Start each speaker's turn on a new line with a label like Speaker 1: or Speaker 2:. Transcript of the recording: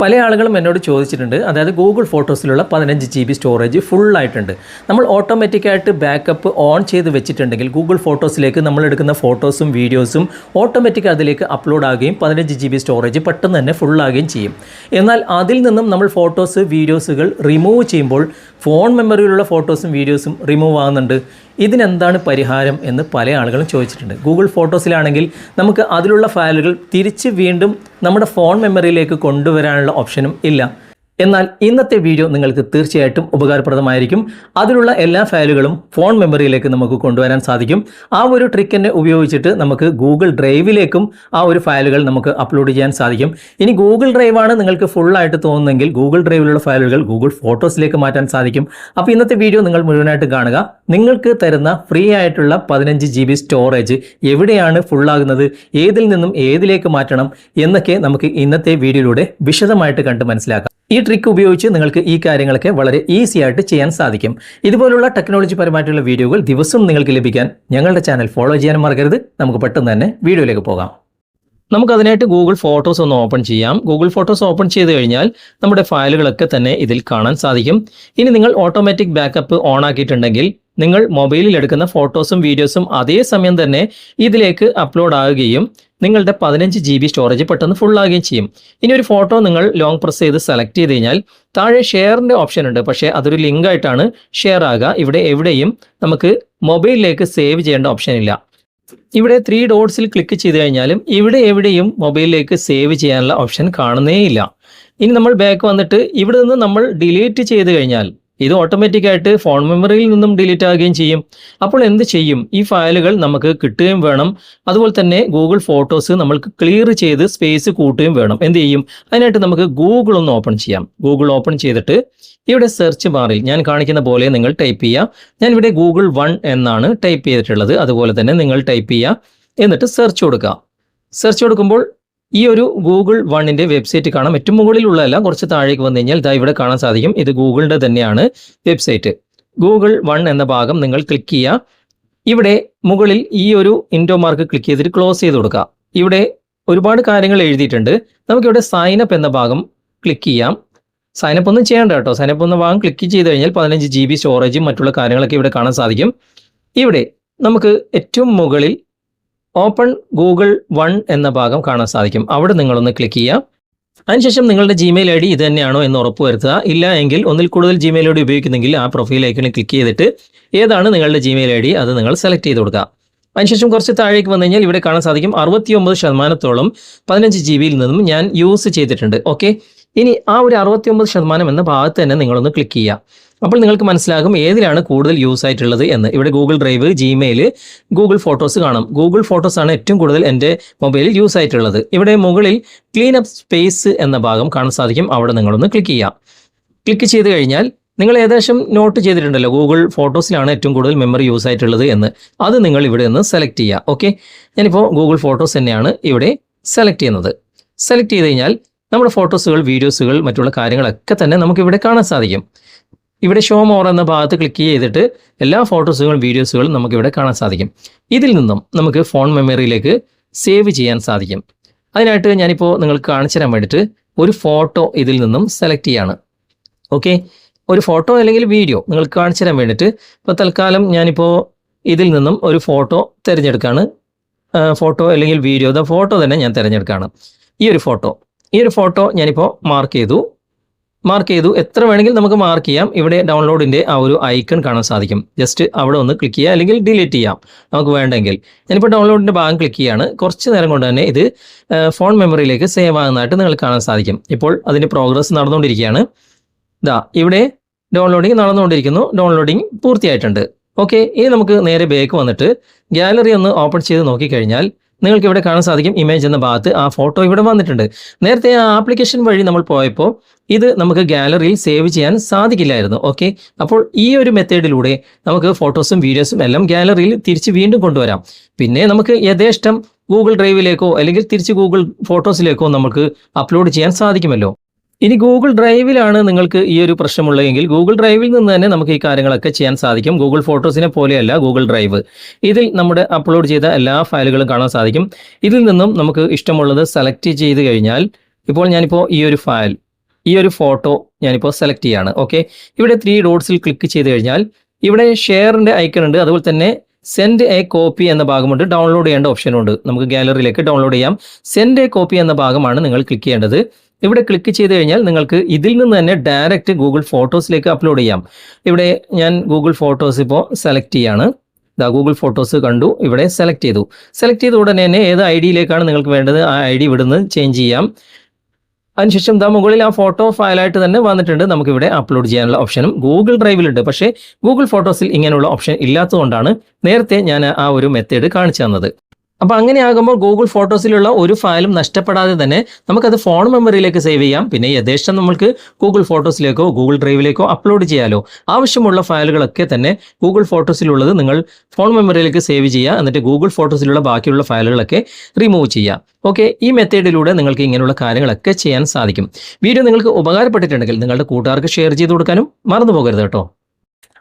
Speaker 1: പല ആളുകളും എന്നോട് ചോദിച്ചിട്ടുണ്ട്. അതായത് ഗൂഗിൾ ഫോട്ടോസിലുള്ള പതിനഞ്ച് ജി ബി സ്റ്റോറേജ് ഫുള്ളായിട്ടുണ്ട് നമ്മൾ ഓട്ടോമാറ്റിക്കായിട്ട് ബാക്കപ്പ് ഓൺ ചെയ്ത് വെച്ചിട്ടുണ്ടെങ്കിൽ ഗൂഗിൾ ഫോട്ടോസിലേക്ക് നമ്മൾ എടുക്കുന്ന ഫോട്ടോസും വീഡിയോസും ഓട്ടോമാറ്റിക് അതിലേക്ക് അപ്ലോഡ് ആകുകയും പതിനഞ്ച് ജി ബി സ്റ്റോറേജ് പെട്ടെന്ന് തന്നെ ഫുള്ളാകുകയും ചെയ്യും. എന്നാൽ അതിൽ നിന്നും നമ്മൾ ഫോട്ടോസ് വീഡിയോസുകൾ റിമൂവ് ചെയ്യുമ്പോൾ ഫോൺ മെമ്മറിയിലുള്ള ഫോട്ടോസും വീഡിയോസും റിമൂവ് ആകുന്നുണ്ട് ഇതിനെന്താണ് പരിഹാരം എന്ന് പല ആളുകളും ചോദിച്ചിട്ടുണ്ട്. ഗൂഗിൾ ഫോട്ടോസിലാണെങ്കിൽ നമുക്ക് അതിലുള്ള ഫയലുകൾ തിരിച്ച് വീണ്ടും നമ്മുടെ ഫോൺ മെമ്മറിയിലേക്ക് കൊണ്ടുവരാനുള്ള ഓപ്ഷനും ഇല്ല. എന്നാൽ ഇന്നത്തെ വീഡിയോ നിങ്ങൾക്ക് തീർച്ചയായിട്ടും ഉപകാരപ്രദമായിരിക്കും. അതിലുള്ള എല്ലാ ഫയലുകളും ഫോൺ മെമ്മറിയിലേക്ക് നമുക്ക് കൊണ്ടുവരാൻ സാധിക്കും. ആ ഒരു ട്രിക്ക് തന്നെ ഉപയോഗിച്ചിട്ട് നമുക്ക് ഗൂഗിൾ ഡ്രൈവിലേക്കും ആ ഒരു ഫയലുകൾ നമുക്ക് അപ്ലോഡ് ചെയ്യാൻ സാധിക്കും. ഇനി ഗൂഗിൾ ഡ്രൈവാണ് നിങ്ങൾക്ക് ഫുള്ളായിട്ട് തോന്നുന്നെങ്കിൽ ഗൂഗിൾ ഡ്രൈവിലുള്ള ഫയലുകൾ ഗൂഗിൾ ഫോട്ടോസിലേക്ക് മാറ്റാൻ സാധിക്കും. അപ്പോൾ ഇന്നത്തെ വീഡിയോ നിങ്ങൾ മുഴുവനായിട്ട് കാണുക. നിങ്ങൾക്ക് തരുന്ന ഫ്രീ ആയിട്ടുള്ള പതിനഞ്ച് ജി ബി സ്റ്റോറേജ് എവിടെയാണ് ഫുള്ളാകുന്നത് ഏതിൽ നിന്നും ഏതിലേക്ക് മാറ്റണം? എന്നൊക്കെ നമുക്ക് ഇന്നത്തെ വീഡിയോയിലൂടെ വിശദമായിട്ട് കണ്ട് മനസ്സിലാക്കാം. ഈ ട്രിക്ക് ഉപയോഗിച്ച് നിങ്ങൾക്ക് ഈ കാര്യങ്ങളൊക്കെ വളരെ ഈസി ആയിട്ട് ചെയ്യാൻ സാധിക്കും. ഇതുപോലുള്ള ടെക്നോളജി പരമായിട്ടുള്ള വീഡിയോകൾ ദിവസവും നിങ്ങൾക്ക് ലഭിക്കാൻ ഞങ്ങളുടെ ചാനൽ ഫോളോ ചെയ്യാൻ മറക്കരുത്. നമുക്ക് പെട്ടെന്ന് തന്നെ വീഡിയോയിലേക്ക് പോകാം. നമുക്കതിനായിട്ട് ഗൂഗിൾ ഫോട്ടോസ് ഒന്ന് ഓപ്പൺ ചെയ്യാം. ഗൂഗിൾ ഫോട്ടോസ് ഓപ്പൺ ചെയ്ത് കഴിഞ്ഞാൽ നമ്മുടെ ഫയലുകളൊക്കെ തന്നെ ഇതിൽ കാണാൻ സാധിക്കും. ഇനി നിങ്ങൾ ഓട്ടോമാറ്റിക് ബാക്കപ്പ് ഓൺ ആക്കിയിട്ടുണ്ടെങ്കിൽ നിങ്ങൾ മൊബൈലിൽ എടുക്കുന്ന ഫോട്ടോസും വീഡിയോസും അതേ സമയം തന്നെ ഇതിലേക്ക് അപ്ലോഡ് ആകുകയും നിങ്ങളുടെ പതിനഞ്ച് ജി ബി സ്റ്റോറേജ് പെട്ടെന്ന് ഫുൾ ആകുകയും ചെയ്യും. ഇനി ഒരു ഫോട്ടോ നിങ്ങൾ ലോങ് പ്രസ് ചെയ്ത് സെലക്ട് ചെയ്ത് കഴിഞ്ഞാൽ താഴെ ഷെയറിന്റെ ഓപ്ഷൻ ഉണ്ട്. പക്ഷേ അതൊരു ലിങ്ക് ആയിട്ടാണ് ഷെയർ ആകുക. ഇവിടെ എവിടെയും നമുക്ക് മൊബൈലിലേക്ക് സേവ് ചെയ്യേണ്ട ഓപ്ഷൻ ഇല്ല. ഇവിടെ ത്രീ ഡോട്ട്സിൽ ക്ലിക്ക് ചെയ്ത് കഴിഞ്ഞാലും ഇവിടെ എവിടെയും മൊബൈലിലേക്ക് സേവ് ചെയ്യാനുള്ള ഓപ്ഷൻ കാണുന്നേയില്ല ഇനി നമ്മൾ ബാക്ക് വന്നിട്ട് ഇവിടെ നിന്ന് നമ്മൾ ഡിലീറ്റ് ചെയ്ത് കഴിഞ്ഞാൽ ഇത് ഓട്ടോമാറ്റിക് ആയിട്ട് ഫോൺ മെമ്മറിയിൽ നിന്നും ഡിലീറ്റ് ആകുകയും ചെയ്യും. അപ്പോൾ എന്ത് ചെയ്യും? ഈ ഫയലുകൾ നമുക്ക് കിട്ടുകയും വേണം. അതുപോലെ തന്നെ ഗൂഗിൾ ഫോട്ടോസ് നമ്മൾക്ക് ക്ലിയർ ചെയ്ത് സ്പേസ് കൂട്ടുകയും വേണം. എന്ത് ചെയ്യും? അതിനായിട്ട് നമുക്ക് ഗൂഗിൾ ഒന്ന് ഓപ്പൺ ചെയ്യാം. ഗൂഗിൾ ഓപ്പൺ ചെയ്തിട്ട് ഇവിടെ സെർച്ച് ബാറിൽ ഞാൻ കാണിക്കുന്ന പോലെ നിങ്ങൾ ടൈപ്പ് ചെയ്യുക ഞാൻ ഇവിടെ ഗൂഗിൾ വൺ എന്നാണ് ടൈപ്പ് ചെയ്തിട്ടുള്ളത്. അതുപോലെ തന്നെ നിങ്ങൾ ടൈപ്പ് ചെയ്യുക എന്നിട്ട് സെർച്ച് കൊടുക്കുക സെർച്ച് കൊടുക്കുമ്പോൾ ഈ ഒരു ഗൂഗിൾ വണ്ണിന്റെ വെബ്സൈറ്റ് കാണാം. ഏറ്റവും മുകളിലുള്ളതല്ല കുറച്ച് താഴേക്ക് വന്നു കഴിഞ്ഞാൽ ഇതാ ഇവിടെ കാണാൻ സാധിക്കും. ഇത് ഗൂഗിളിന്റെ തന്നെയാണ് വെബ്സൈറ്റ് ഗൂഗിൾ വൺ എന്ന ഭാഗം നിങ്ങൾ ക്ലിക്ക് ചെയ്യുക ഇവിടെ മുകളിൽ ഈ ഒരു ഇൻഡോ മാർക്ക് ക്ലിക്ക് ചെയ്തിട്ട് ക്ലോസ് ചെയ്ത് കൊടുക്കുക ഇവിടെ ഒരുപാട് കാര്യങ്ങൾ എഴുതിയിട്ടുണ്ട്. നമുക്കിവിടെ സൈനപ്പ് എന്ന ഭാഗം ക്ലിക്ക് ചെയ്യാം. സൈനപ്പ് ഒന്നും ചെയ്യേണ്ട കേട്ടോ. സൈനപ്പ് എന്ന ഭാഗം ക്ലിക്ക് ചെയ്ത് കഴിഞ്ഞാൽ പതിനഞ്ച് ജി ബി സ്റ്റോറേജും മറ്റുള്ള കാര്യങ്ങളൊക്കെ ഇവിടെ കാണാൻ സാധിക്കും. ഇവിടെ നമുക്ക് ഏറ്റവും മുകളിൽ ഓപ്പൺ ഗൂഗിൾ വൺ എന്ന ഭാഗം കാണാൻ സാധിക്കും. അവിടെ നിങ്ങളൊന്ന് ക്ലിക്ക് ചെയ്യുക. അതിനുശേഷം നിങ്ങളുടെ ജിമെയിൽ ഐ ഡി ഇത് തന്നെയാണോ എന്ന് ഉറപ്പുവരുത്തുക ഇല്ല എങ്കിൽ ഒന്നിൽ കൂടുതൽ ജിമെയിൽ ഐ ഡി ഉപയോഗിക്കുന്നെങ്കിൽ ആ പ്രൊഫൈൽ ഐക്കണിൽ ക്ലിക്ക് ചെയ്തിട്ട് ഏതാണ് നിങ്ങളുടെ ജിമെയിൽ ഐ ഡി അത് നിങ്ങൾ സെലക്ട് ചെയ്ത് കൊടുക്കുക. അതിനുശേഷം കുറച്ച് താഴേക്ക് വന്നു കഴിഞ്ഞാൽ ഇവിടെ കാണാൻ സാധിക്കും അറുപത്തി ഒമ്പത് ശതമാനത്തോളം പതിനഞ്ച് ജി ബിയിൽ നിന്നും ഞാൻ യൂസ് ചെയ്തിട്ടുണ്ട്. ഓക്കെ ഇനി ആ ഒരു അറുപത്തി ഒമ്പത് ശതമാനം എന്ന ഭാഗത്ത് തന്നെ നിങ്ങളൊന്ന് ക്ലിക്ക് ചെയ്യുക. അപ്പോൾ നിങ്ങൾക്ക് മനസ്സിലാകും ഏതിലാണ് കൂടുതൽ യൂസ് ആയിട്ടുള്ളത് എന്ന്. ഇവിടെ Google Drive Gmail Google Photos കാണാം. ഗൂഗിൾ ഫോട്ടോസ് ആണ് ഏറ്റവും കൂടുതൽ എന്റെ മൊബൈലിൽ യൂസ് ആയിട്ടുള്ളത്. ഇവിടെ മുകളിൽ ക്ലീൻ അപ്പ് സ്പേസ് എന്ന ഭാഗം കാണാൻ സാധിക്കും. അവിടെ നിങ്ങളൊന്ന് ക്ലിക്ക് ചെയ്യാം ക്ലിക്ക് ചെയ്ത് കഴിഞ്ഞാൽ നിങ്ങൾ ഏകദേശം നോട്ട് ചെയ്തിട്ടുണ്ടല്ലോ ഗൂഗിൾ ഫോട്ടോസിലാണ് ഏറ്റവും കൂടുതൽ മെമ്മറി യൂസ് ആയിട്ടുള്ളത് എന്ന്. അത് നിങ്ങൾ ഇവിടെ നിന്ന് സെലക്ട് ചെയ്യുക. ഓക്കെ ഞാനിപ്പോൾ ഗൂഗിൾ ഫോട്ടോസ് തന്നെയാണ് ഇവിടെ സെലക്ട് ചെയ്യുന്നത്. സെലക്ട് ചെയ്ത് കഴിഞ്ഞാൽ നമ്മുടെ ഫോട്ടോസുകൾ വീഡിയോസുകൾ മറ്റുള്ള കാര്യങ്ങളൊക്കെ തന്നെ നമുക്ക് ഇവിടെ കാണാൻ സാധിക്കും. ഇവിടെ ഷോ മോർ എന്ന ഭാഗത്ത് ക്ലിക്ക് ചെയ്തിട്ട് എല്ലാ ഫോട്ടോസുകളും വീഡിയോസുകളും നമുക്ക് ഇവിടെ കാണാൻ സാധിക്കും. ഇതിൽ നിന്നും നമുക്ക് ഫോൺ മെമ്മറിയിലേക്ക് സേവ് ചെയ്യാൻ സാധിക്കും. അതിനായിട്ട് ഞാനിപ്പോൾ നിങ്ങൾക്ക് കാണിച്ചു തരാൻ വേണ്ടിയിട്ട് ഒരു ഫോട്ടോ ഇതിൽ നിന്നും സെലക്ട് ചെയ്യാണ്. ഓക്കെ ഒരു ഫോട്ടോ അല്ലെങ്കിൽ വീഡിയോ നിങ്ങൾക്ക് കാണിച്ചു തരാൻ വേണ്ടിയിട്ട് ഇപ്പോൾ തൽക്കാലം ഞാനിപ്പോൾ ഇതിൽ നിന്നും ഒരു ഫോട്ടോ തിരഞ്ഞെടുക്കുകയാണ് ഫോട്ടോ അല്ലെങ്കിൽ വീഡിയോ ഫോട്ടോ തന്നെ ഞാൻ തിരഞ്ഞെടുക്കുകയാണ് ഈ ഒരു ഫോട്ടോ ഈ ഒരു ഫോട്ടോ ഞാനിപ്പോൾ മാർക്ക് ചെയ്തു. മാർക്ക് ചെയ്തു. എത്ര വേണമെങ്കിൽ നമുക്ക് മാർക്ക് ചെയ്യാം. ഇവിടെ ഡൗൺലോഡിന്റെ ആ ഒരു ഐക്കൺ കാണാൻ സാധിക്കും. ജസ്റ്റ് അവിടെ ഒന്ന് ക്ലിക്ക് ചെയ്യുക അല്ലെങ്കിൽ ഡിലീറ്റ് ചെയ്യാം നമുക്ക് വേണ്ടെങ്കിൽ. ഞാനിപ്പോൾ ഡൗൺലോഡിന്റെ ഭാഗം ക്ലിക്ക് ചെയ്യാണ്. കുറച്ച് നേരം കൊണ്ട് തന്നെ ഇത് ഫോൺ മെമ്മറിയിലേക്ക് സേവ് ആകുന്നതായിട്ട് നിങ്ങൾക്ക് കാണാൻ സാധിക്കും. ഇപ്പോൾ അതിന്റെ പ്രോഗ്രസ് നടന്നുകൊണ്ടിരിക്കുകയാണ്. ഇതാ ഇവിടെ ഡൗൺലോഡിങ് നടന്നുകൊണ്ടിരിക്കുന്നു. ഡൗൺലോഡിങ് പൂർത്തിയായിട്ടുണ്ട്. ഓക്കെ ഇനി നമുക്ക് നേരെ ബേക്ക് വന്നിട്ട് ഗാലറി ഒന്ന് ഓപ്പൺ ചെയ്ത് നോക്കിക്കഴിഞ്ഞാൽ നിങ്ങൾക്ക് ഇവിടെ കാണാൻ സാധിക്കും ഇമേജ് എന്ന ഭാഗത്ത് ആ ഫോട്ടോ ഇവിടെ വന്നിട്ടുണ്ട്. നേരത്തെ ആ ആപ്ലിക്കേഷൻ വഴി നമ്മൾ പോയപ്പോൾ ഇത് നമുക്ക് ഗാലറിയിൽ സേവ് ചെയ്യാൻ സാധിക്കില്ലായിരുന്നു. ഓക്കെ അപ്പോൾ ഈ ഒരു മെത്തേഡിലൂടെ നമുക്ക് ഫോട്ടോസും വീഡിയോസും എല്ലാം ഗാലറിയിൽ തിരിച്ച് വീണ്ടും കൊണ്ടുവരാം. പിന്നെ നമുക്ക് യഥേഷ്ടം ഗൂഗിൾ ഡ്രൈവിലേക്കോ അല്ലെങ്കിൽ തിരിച്ച് ഗൂഗിൾ ഫോട്ടോസിലേക്കോ നമുക്ക് അപ്ലോഡ് ചെയ്യാൻ സാധിക്കുമല്ലോ. ഇനി ഗൂഗിൾ ഡ്രൈവിലാണ് നിങ്ങൾക്ക് ഈ ഒരു പ്രശ്നമുള്ളതെങ്കിൽ ഗൂഗിൾ ഡ്രൈവിൽ നിന്ന് തന്നെ നമുക്ക് ഈ കാര്യങ്ങളൊക്കെ ചെയ്യാൻ സാധിക്കും. ഗൂഗിൾ ഫോട്ടോസിനെ പോലെയല്ല ഗൂഗിൾ ഡ്രൈവ് ഇതിൽ നമ്മുടെ അപ്ലോഡ് ചെയ്ത എല്ലാ ഫയലുകളും കാണാൻ സാധിക്കും. ഇതിൽ നിന്നും നമുക്ക് ഇഷ്ടമുള്ളത് സെലക്ട് ചെയ്ത് കഴിഞ്ഞാൽ ഇപ്പോൾ ഞാനിപ്പോൾ ഈ ഒരു ഫയൽ ഈ ഒരു ഫോട്ടോ ഞാനിപ്പോൾ സെലക്ട് ചെയ്യാണ്. ഓക്കെ ഇവിടെ ത്രീ ഡോട്ട്സിൽ ക്ലിക്ക് ചെയ്ത് കഴിഞ്ഞാൽ ഇവിടെ ഷെയറിന്റെ ഐക്കൺ ഉണ്ട്. അതുപോലെ തന്നെ സെൻഡ് എ കോപ്പി എന്ന ഭാഗമുണ്ട്. ഡൗൺലോഡ് ചെയ്യേണ്ട ഓപ്ഷനുണ്ട് നമുക്ക് ഗാലറിയിലേക്ക് ഡൗൺലോഡ് ചെയ്യാം. സെൻഡ് എ കോപ്പി എന്ന ഭാഗമാണ് നിങ്ങൾ ക്ലിക്ക് ചെയ്യേണ്ടത്. ഇവിടെ ക്ലിക്ക് ചെയ്ത് കഴിഞ്ഞാൽ നിങ്ങൾക്ക് ഇതിൽ നിന്ന് തന്നെ ഡയറക്റ്റ് ഗൂഗിൾ ഫോട്ടോസിലേക്ക് അപ്ലോഡ് ചെയ്യാം. ഇവിടെ ഞാൻ ഗൂഗിൾ ഫോട്ടോസ് ഇപ്പോൾ സെലക്ട് ചെയ്യാണ്. ഇതാ ഗൂഗിൾ ഫോട്ടോസ് കണ്ടു ഇവിടെ സെലക്ട് ചെയ്തു. സെലക്ട് ചെയ്ത ഉടനെ തന്നെ ഏത് ഐ ഡിയിലേക്കാണ് നിങ്ങൾക്ക് വേണ്ടത് ആ ഐ ഡി ഇവിടുന്ന് ചേഞ്ച് ചെയ്യാം. അതിനുശേഷം ദാ മുകളിൽ ആ ഫോട്ടോ ഫയലായിട്ട് തന്നെ വന്നിട്ടുണ്ട്. നമുക്കിവിടെ അപ്ലോഡ് ചെയ്യാനുള്ള ഓപ്ഷനും ഗൂഗിൾ ഡ്രൈവിലുണ്ട് പക്ഷേ ഗൂഗിൾ ഫോട്ടോസിൽ ഇങ്ങനെയുള്ള ഓപ്ഷൻ ഇല്ലാത്തതുകൊണ്ടാണ് നേരത്തെ ഞാൻ ആ ഒരു മെത്തേഡ് കാണിച്ചു തന്നത്. അപ്പോൾ അങ്ങനെ ആകുമ്പോൾ ഗൂഗിൾ ഫോട്ടോസിലുള്ള ഒരു ഫയലും നഷ്ടപ്പെടാതെ തന്നെ നമുക്കത് ഫോൺ മെമ്മറിയിലേക്ക് സേവ് ചെയ്യാം. പിന്നെ യഥേഷ്ടം നമുക്ക് ഗൂഗിൾ ഫോട്ടോസിലേക്കോ ഗൂഗിൾ ഡ്രൈവിലേക്കോ അപ്ലോഡ് ചെയ്യാലോ. ആവശ്യമുള്ള ഫയലുകളൊക്കെ തന്നെ ഗൂഗിൾ ഫോട്ടോസിലുള്ളത് നിങ്ങൾ ഫോൺ മെമ്മറിയിലേക്ക് സേവ് ചെയ്യുക. എന്നിട്ട് ഗൂഗിൾ ഫോട്ടോസിലുള്ള ബാക്കിയുള്ള ഫയലുകളൊക്കെ റിമൂവ് ചെയ്യാം ഓക്കെ ഈ മെത്തേഡിലൂടെ നിങ്ങൾക്ക് ഇങ്ങനെയുള്ള കാര്യങ്ങളൊക്കെ ചെയ്യാൻ സാധിക്കും. വീഡിയോ നിങ്ങൾക്ക് ഉപകാരപ്പെട്ടിട്ടുണ്ടെങ്കിൽ നിങ്ങളുടെ കൂട്ടുകാർക്ക് ഷെയർ ചെയ്ത് കൊടുക്കാനും മറന്നു പോകരുത് കേട്ടോ.